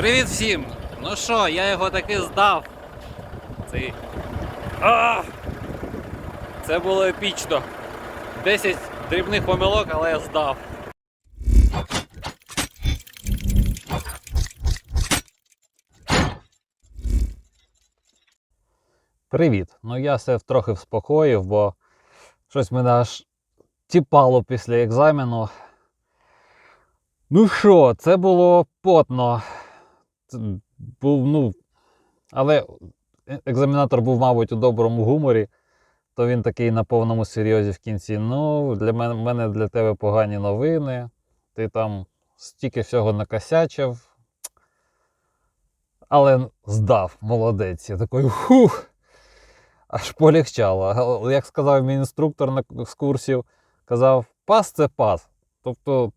Привіт всім! Ну що, я його таки здав. Цей. А! Це було епічно. 10 дрібних помилок, але я здав. Привіт. Ну я себе трохи вспокоїв, бо щось мене аж тіпало після екзамену. Ну що, це було потно. Був, ну, але е- екзаменатор був, мабуть, у доброму гуморі, то він такий на повному серйозі в кінці. Ну, для мене, мене для тебе погані новини. Ти там стільки всього накосячив. Але здав, молодець. Я такий хух. Аж полегчало. Як сказав мій інструктор на з курсів, казав, пас це пас. Тобто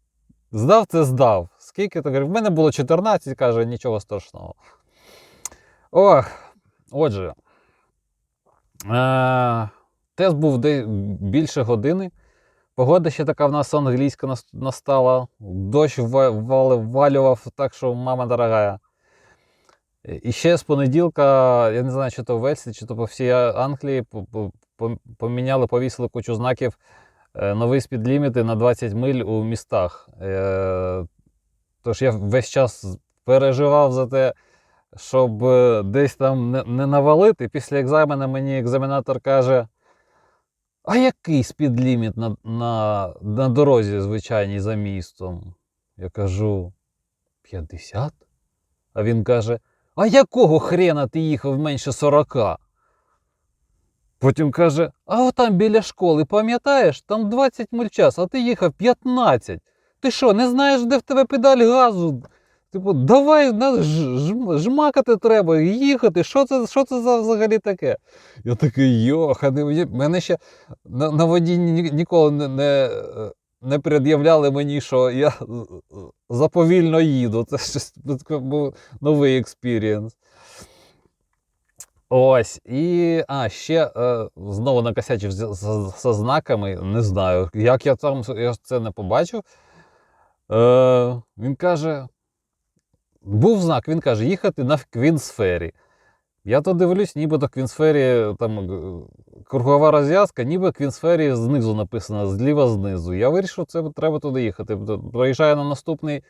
Здав це здав. Скільки то в мене було 14, каже, нічого страшного. Ох, отже. Е, тест був більше години. Погода ще така в нас англійська настала. Дощ валював так, що мама дорогая. І ще з понеділка, я не знаю, чи то в Вельсі, чи то по всій Англії по- по- по- поміняли, повісили кучу знаків е, новий спідліміти на 20 миль у містах. Е, Тож я весь час переживав за те, щоб е, десь там не, навалити. Після екзамену мені екзаменатор каже: А який спідліміт на, на, на дорозі звичайній за містом? Я кажу: 50? А він каже: А якого хрена ти їхав менше 40? Потім каже: А отам біля школи, пам'ятаєш, там 20 миль час, а ти їхав 15. Ти що, не знаєш, де в тебе педаль газу? Типу, давай на, ж, жм- жмакати треба, їхати. Що це, що це за взагалі таке? Я такий, мені- мене ще на, на воді ні- ніколи не, не, не пред'являли мені, що я е, е, заповільно їду. Це щось був новий експірієнс. Ось. І. А, ще е, знову накосячив з, з, зі знаками. Не знаю. Як я там я це не побачив. Е, він каже. Був знак, він каже, їхати на Квінсфері. Я то дивлюсь, нібито Квінсфері, там е, кругова розв'язка, ніби Квінсфері знизу написано, зліва знизу. Я вирішив, це треба туди їхати. Проїжджаю на наступний,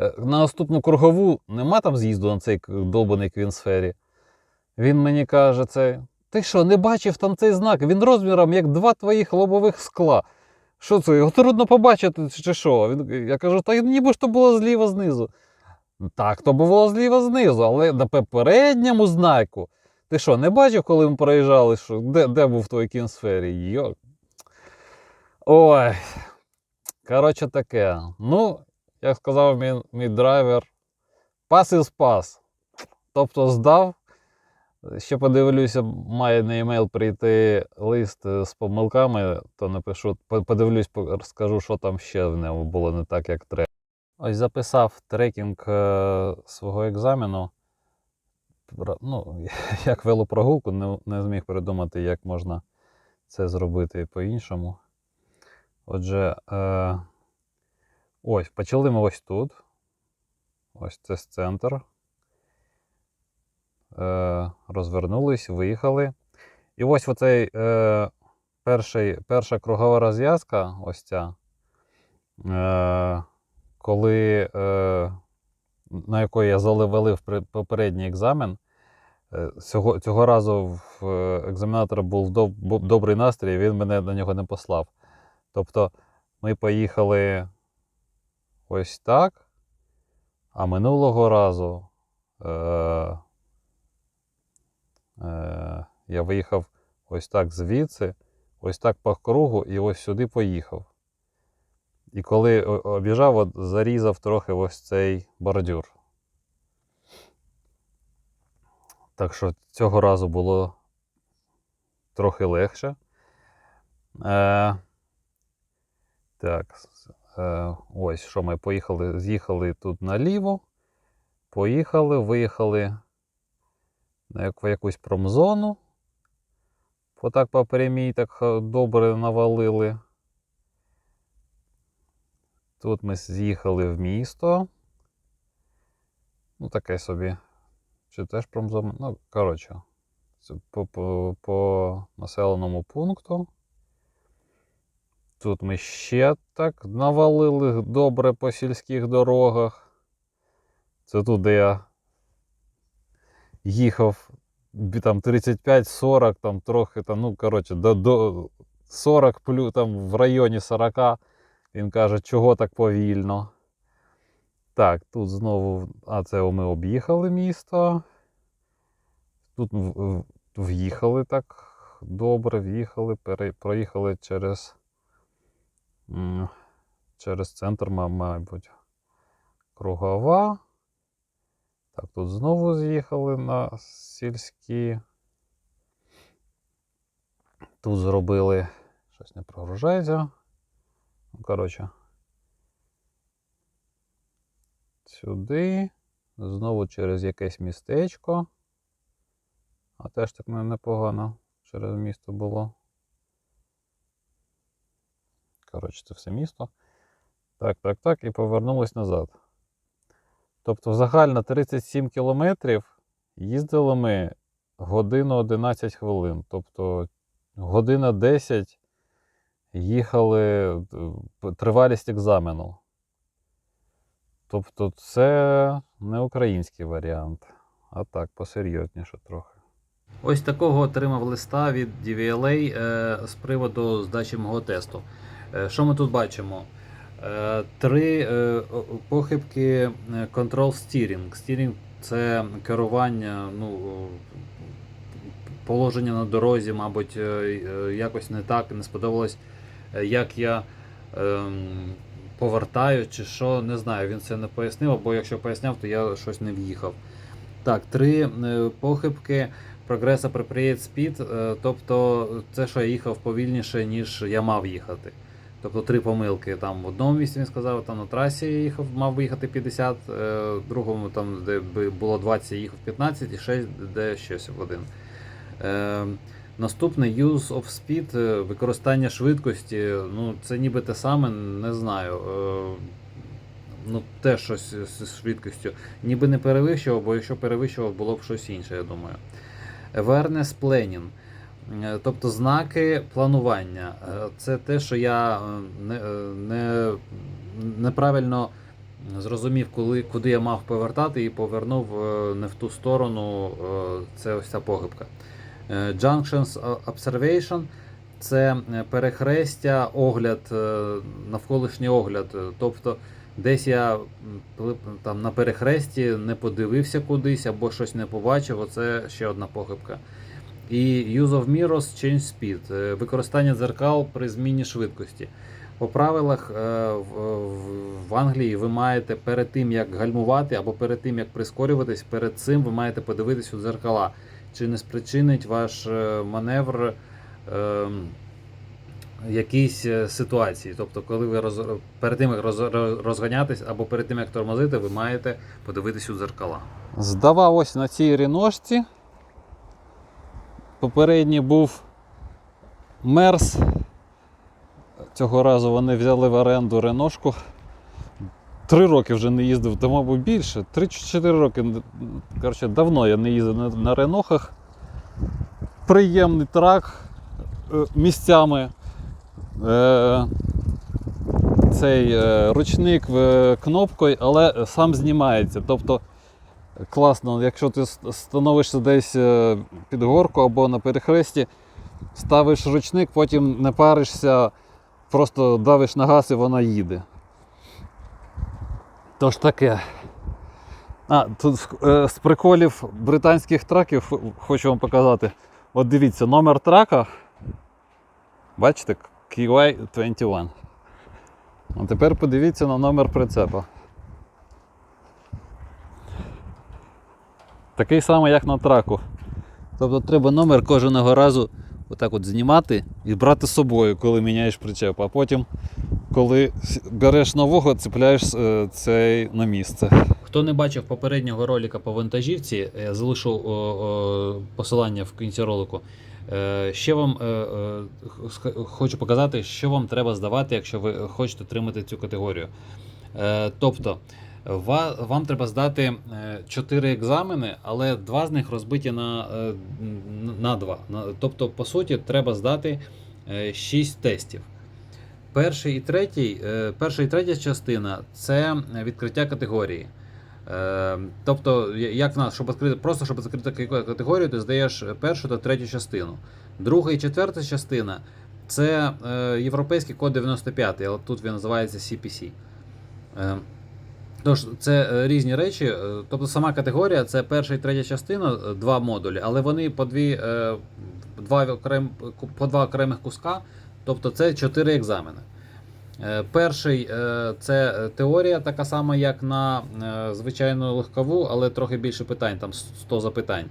е, на наступну кругову, нема там з'їзду на цей долбаний Квінсфері. Він мені каже, це. Ти що, не бачив там цей знак? Він розміром як два твоїх лобових скла. Що це? Його трудно побачити, чи що? Він, я кажу, та ніби ж то було зліва знизу. Так, то було зліва знизу, але на попередньому знаку. Ти що, не бачив, коли ми проїжджали, що, де, де був той кінсфері? Йо. Ой. Коротше таке. Ну, як сказав мій, мій драйвер, пас із пас. Тобто здав. Ще подивлюся, має на емейл прийти лист е, з помилками, то напишу, подивлюсь, розкажу, що там ще в ньому було не так, як треба. Ось записав трекінг е, свого екзамену. Ну, як велопрогулку, не, не зміг придумати, як можна це зробити по-іншому. Отже, е, ось, почали ми ось тут. Ось це центр. Е, розвернулись, виїхали. І ось оцей е, перший, перша кругова розв'язка, ось ця, е, коли, е, на якої я заливалив при- попередній екзамен. е, Цього, цього разу в е, екзаменатора був доб, добрий настрій, він мене на нього не послав. Тобто ми поїхали ось так, а минулого разу. Е, я виїхав ось так звідси, ось так по кругу і ось сюди поїхав. І коли обіжав, от зарізав трохи ось цей бордюр. Так що цього разу було трохи легше. Е, так, е, ось що ми поїхали, з'їхали тут наліво. Поїхали, виїхали на якусь промзону. Отак по прямій так добре навалили. Тут ми з'їхали в місто. Ну, таке собі. Чи теж промзон. Ну, коротше, по, по, по населеному пункту. Тут ми ще так навалили добре по сільських дорогах. Це тут, де я їхав там 35-40, там трохи, там, ну, коротше, до, до 40 плюс, там в районі 40. Він каже, чого так повільно. Так, тут знову, а це ми об'їхали місто. Тут в'їхали так добре, в'їхали, проїхали через, через центр, мабуть, кругова. Так, тут знову з'їхали на сільські. Тут зробили. Щось не прогружається. Ну, коротше. Сюди. Знову через якесь містечко. А теж так не- непогано через місто було. Коротше, це все місто. Так, так, так, і повернулись назад. Тобто, загально 37 кілометрів їздили ми годину 11 хвилин. Тобто година 10 їхали е, тривалість екзамену. Тобто, це не український варіант, а так, посерйозніше трохи. Ось такого отримав листа від DVLA е, з приводу здачі мого тесту. Е, що ми тут бачимо? Е, три е, похибки е, Control Steering. Steering це керування, ну, положення на дорозі, мабуть, якось не так, не сподобалось, як я ем, повертаю чи що, не знаю, він це не пояснив, або якщо поясняв, то я щось не в'їхав. Так, три похибки. Progress Appropriate Speed, тобто це, що я їхав повільніше, ніж я мав їхати. Тобто три помилки. Там в одному місці він сказав, там на трасі їхав, мав виїхати 50, е, в другому, там, де було 20, я їхав 15 і ще де щось в один. Е, Наступне Use of Speed, е, використання швидкості. Ну, це ніби те саме, не знаю. Е, Ну, теж щось з швидкістю. Ніби не перевищував, бо якщо перевищував, було б щось інше, я думаю. Awareness planning. Е, Тобто знаки планування. Е, Це те, що я е, не, не, неправильно зрозумів, коли, куди я мав повертати, і повернув не в ту сторону. Це ось ця погибка. Junctions Observation це перехрестя, огляд, навколишній огляд. Тобто десь я там на перехресті не подивився кудись або щось не побачив. Оце ще одна похибка. І Use of Mirrors Change Speed. е, Використання дзеркал при зміні швидкості. По правилах е, в, Англії ви маєте перед тим, як гальмувати або перед тим, як прискорюватись, перед цим ви маєте подивитись у дзеркала, чи не спричинить ваш е, маневр е, якісь ситуації. Тобто, коли ви роз, перед тим, як роз, роз- розганятись або перед тим, як тормозити, ви маєте подивитись у дзеркала. Здавав ось на цій ріношці. Попередній був Мерс. Цього разу вони взяли в оренду реношку. Три роки вже не їздив, то, мабуть, більше. 3-4 роки. Коротше, давно я не їздив на, на ренохах. Приємний трак е, місцями. Е, цей е, ручник е, кнопкою, але сам знімається. Тобто класно, якщо ти становишся десь е, під горку або на перехресті, ставиш ручник, потім не паришся, просто давиш на газ і вона їде. Тож таке. А, тут е, з приколів британських траків хочу вам показати. От дивіться, номер трака. Бачите, QI21. А тепер подивіться на номер прицепа. Такий самий, як на траку. Тобто треба номер кожного разу отак от знімати і брати з собою, коли міняєш причеп. А потім, коли береш нового, цепляєш е, цей на місце. Хто не бачив попереднього ролика по вантажівці, я залишу о, о, посилання в кінці ролику. Е, Ще вам е, е, хочу показати, що вам треба здавати, якщо ви хочете отримати цю категорію. Е, Тобто, вам треба здати 4 екзамени, але два з них розбиті на, е, на 2. Тобто, по суті, треба здати 6 тестів. Перший і третій, е, перша і третя частина це відкриття категорії. Е, Тобто, як в нас, щоб відкрити, просто щоб відкрити категорію, ти здаєш першу та третю частину. Друга і четверта частина це е, європейський код 95, але тут він називається CPC. Тож, це е, різні речі. е, Тобто сама категорія це перша і третя частина, е, два модулі, але вони по дві, два окрем, по два окремих куска, тобто це чотири екзамени. Перший це теорія, така сама, як на звичайну легкову, але трохи більше питань, там 100 запитань.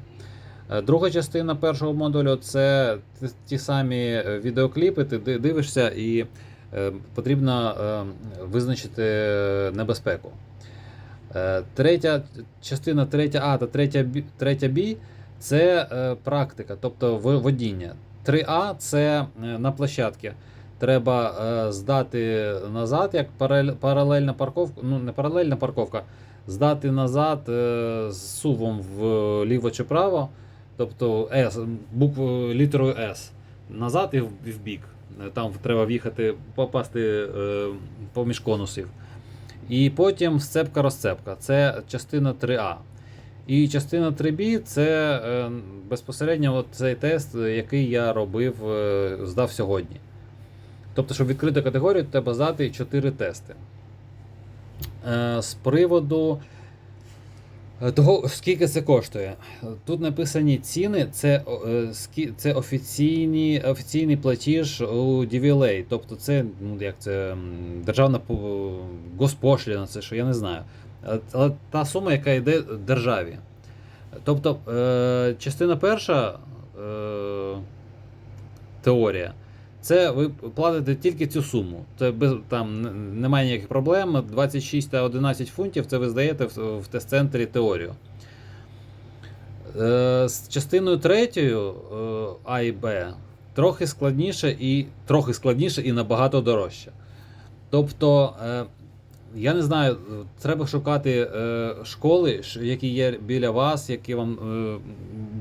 Друга частина першого модулю це ті- самі відеокліпи, ти дивишся і потрібно визначити небезпеку. Е, Третя частина, третя А та третя Б, третя Б це е, практика, тобто водіння. 3А це е, на площадці. Треба здати назад, як паралельна парковка, ну не паралельна парковка, здати назад з сувом вліво чи право, тобто S, букву літерою S. Назад і в, бік. Там треба в'їхати, попасти поміж конусів. І потім сцепка-розцепка. Це частина 3А. І частина 3B це е, безпосередньо от цей тест, який я робив, е, здав сьогодні. Тобто, щоб відкрити категорію, треба здати 4 тести. Е, з приводу того, скільки це коштує. Тут написані ціни, це, е, це офіційні, офіційний платіж у DVLA. Тобто це, ну, як це державна по- госпошліна, це що я не знаю. Е, Але та сума, яка йде державі. Тобто, е, частина перша е, теорія. Це ви платите тільки цю суму. Це без там немає ніяких проблем. 26 та 11 фунтів це ви здаєте в, в тест-центрі теорію. Е, з частиною третьою е, А і Б трохи складніше і трохи складніше і набагато дорожче. Тобто, е, я не знаю, треба шукати е, школи, які є біля вас, які вам е,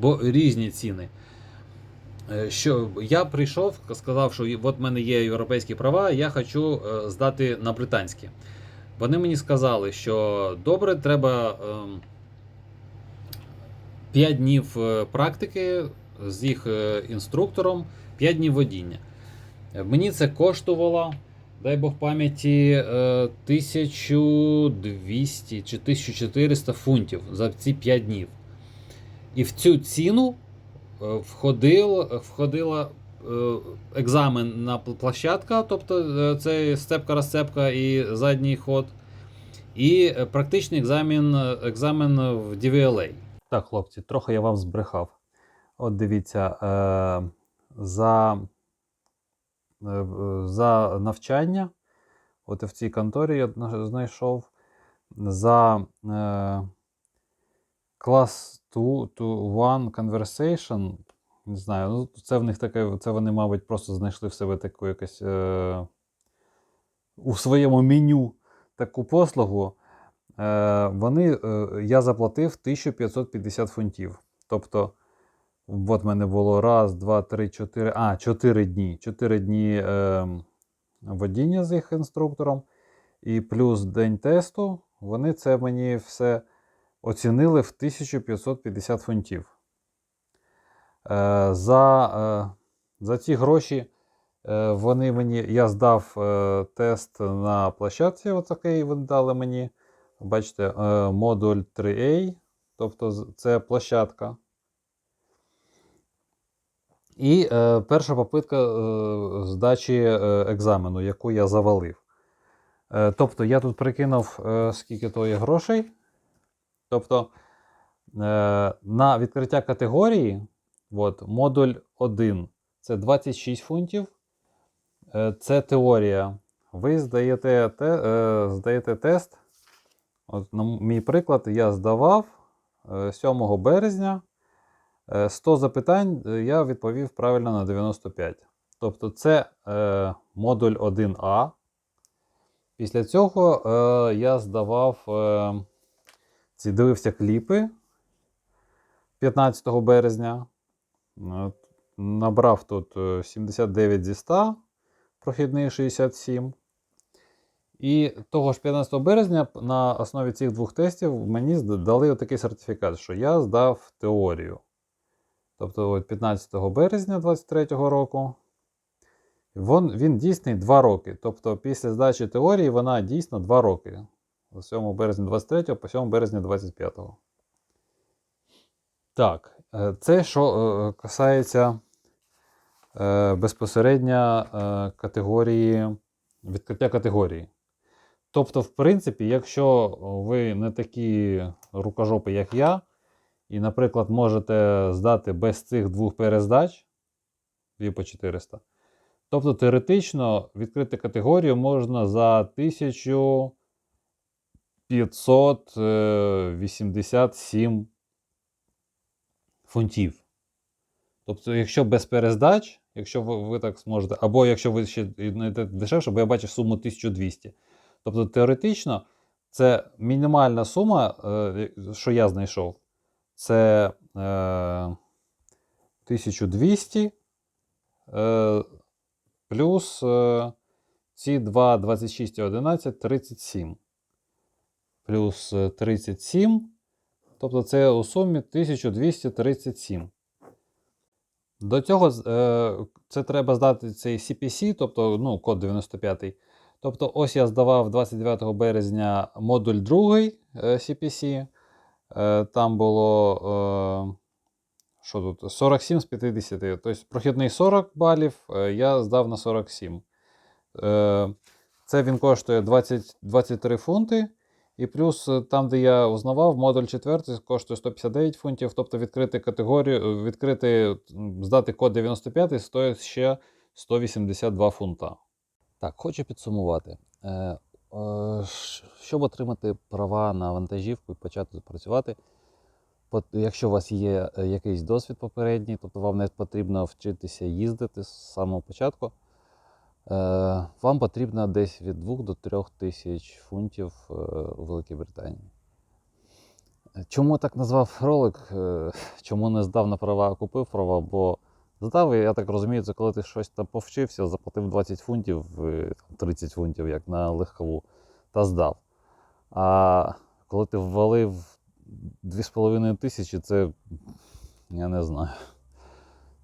бо різні ціни. Е, Що я прийшов, сказав, що от в мене є європейські права, я хочу е, здати на британські. Вони мені сказали, що добре, треба ем, 5 днів е, практики з їх інструктором, 5 днів водіння. Мені це коштувало, дай Бог пам'яті, е, 1200 чи 1400 фунтів за ці 5 днів. І в цю ціну е, входила е, екзамен на площадка, тобто е, це сцепка-розцепка і задній ход, і практичний екзамен, екзамен в DVLA. Так, хлопці, трохи я вам збрехав. От дивіться, е, за, е, за навчання, от в цій конторі я знайшов за е, клас 2 to 1 conversation. Не знаю, ну це в них таке, це вони, мабуть, просто знайшли в себе таку якусь е, у своєму меню таку послугу. Е, вони, е, я заплатив 1550 фунтів. Тобто, от мене було раз, два, три, чотири. А, чотири дні. Чотири дні е, водіння з їх інструктором. І плюс день тесту. Вони це мені все оцінили в 1550 фунтів. Е, за, е, за ці гроші е, вони мені, я здав тест на площадці, отакий вони дали мені. Бачите, модуль 3A, тобто це площадка. І е, перша попитка е, здачі екзамену, яку я завалив. Е, тобто я тут прикинув, е, скільки то є грошей. Тобто е, на відкриття категорії, от, модуль 1 це 26 фунтів. Е, це теорія. Ви здаєте, те, е, здаєте тест. От, на мій приклад, я здавав е, 7 березня. Е, 100 запитань я відповів правильно на 95. Тобто це е, модуль 1А. Після цього е, я здавав е, ці дивився кліпи 15 березня. Набрав тут е, 79 зі 100, прохідний 67. І того ж 15 березня на основі цих двох тестів мені дали такий сертифікат, що я здав теорію. Тобто от 15 березня 2023 року. Вон, він дійсний 2 роки. Тобто після здачі теорії вона дійсна 2 роки. З 7 березня 23 по 7 березня 25. Так, е, це що е, касається е, безпосередньо категорії, відкриття категорії. Тобто, в принципі, якщо ви не такі рукожопи, як я, і, наприклад, можете здати без цих двох перездач, 2 по 400, тобто теоретично відкрити категорію можна за 1587 фунтів. Тобто, якщо без перездач, якщо ви, ви так зможете, або якщо ви ще знайдете дешевше, бо я бачив суму 1200. Тобто, теоретично, це мінімальна сума, е, що я знайшов, це е, 1200 е, плюс е, ці 2, 26 і 11, 37. Плюс е, 37. Тобто це у сумі 1237. До цього е, це треба здати цей CPC, тобто ну, код 95. Тобто, ось я здавав 29 березня модуль 2 е, CPC. Е, там було е, що тут? 47 з 50. Тобто прохідний 40 балів, е, я здав на 47. Е, це він коштує 20, 23 фунти. І плюс е, там, де я узнавав, модуль 4 коштує 159 фунтів, тобто відкрити категорію, е, відкрити, здати код 95 стоїть ще 182 фунта. Так, хочу підсумувати. Е, щоб отримати права на вантажівку і почати працювати, якщо у вас є якийсь досвід попередній, тобто вам не потрібно вчитися їздити з самого початку, вам потрібно десь від 2 до 3 тисяч фунтів е, у Великій Британії. Е, Чому так назвав ролик? Е, Чому не здав на права, а купив права? Бо здав, я так розумію, це коли ти щось там повчився, заплатив 20 фунтів, е, 30 фунтів, як на легкову, та здав. А коли ти ввалив 2,5 тисячі, це я не знаю.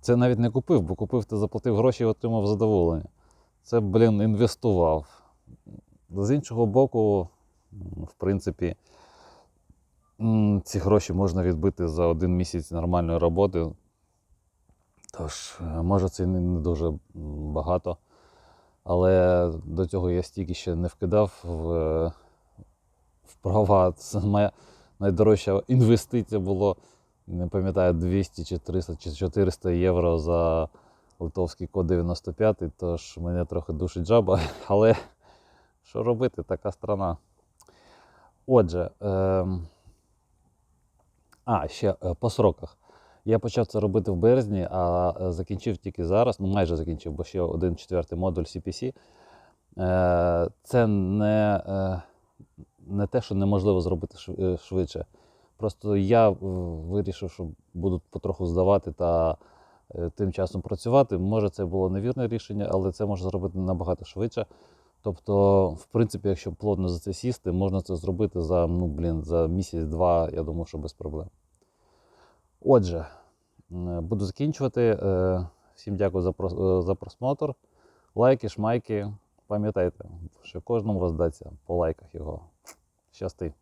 Це навіть не купив, бо купив, ти заплатив гроші і отримав задоволення. Це, блін, інвестував. З іншого боку, в принципі, ці гроші можна відбити за один місяць нормальної роботи. Тож, е, може, це не дуже багато. Але до цього я стільки ще не вкидав в, е, в права. Це моя найдорожча інвестиція було, не пам'ятаю, 200 чи 300 чи 400 євро за литовський код 95, тож мене трохи душить жаба, але що робити, така страна. Отже, ем... а, ще е, по сроках. Я почав це робити в березні, а е, закінчив тільки зараз, ну майже закінчив, бо ще один четвертий модуль CPC. Е, Це не, е, не те, що неможливо зробити е, швидше. Просто я е, вирішив, що буду потроху здавати та е, тим часом працювати. Може, це було невірне рішення, але це можна зробити набагато швидше. Тобто, в принципі, якщо плотно за це сісти, можна це зробити за, ну, блін, за місяць-два, я думаю, що без проблем. Отже, буду закінчувати. Е, Всім дякую за, е, за просмотр. Лайки, шмайки. Пам'ятайте, що кожному роздаться по лайках його. Щасти.